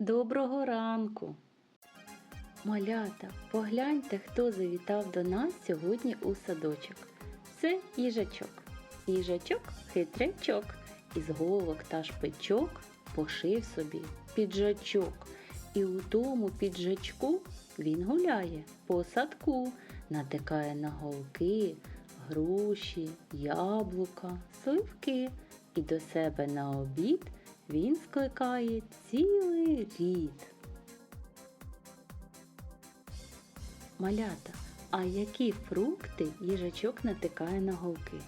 Доброго ранку! Малята, погляньте, хто завітав до нас сьогодні у садочок. Це їжачок. Їжачок хитрячок. Із голок та шпичок пошив собі піджачок. І у тому піджачку він гуляє по садку, натикає на голки, груші, яблука, сливки. І до себе на обід він скликає цілий рід. Малята, а які фрукти їжачок натикає на голки?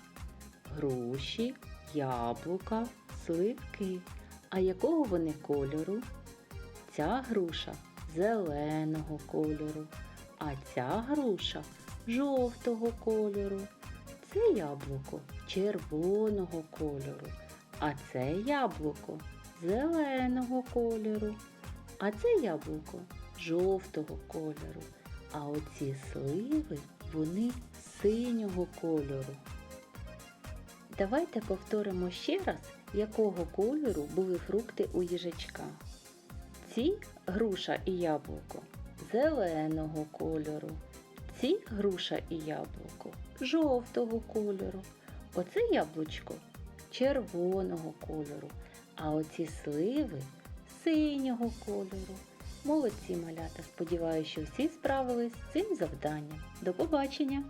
Груші, яблука, сливки. А якого вони кольору? Ця груша зеленого кольору, а ця груша жовтого кольору. Це яблуко червоного кольору, а це яблуко зеленого кольору, а це яблуко жовтого кольору. А оці сливи вони синього кольору. Давайте повторимо ще раз, якого кольору були фрукти у їжачка. Ці груша і яблуко зеленого кольору. Ці груша і яблуко жовтого кольору. Оце яблучко червоного кольору. А оці сливи синього кольору. Молодці малята. Сподіваюся, що всі справились з цим завданням. До побачення!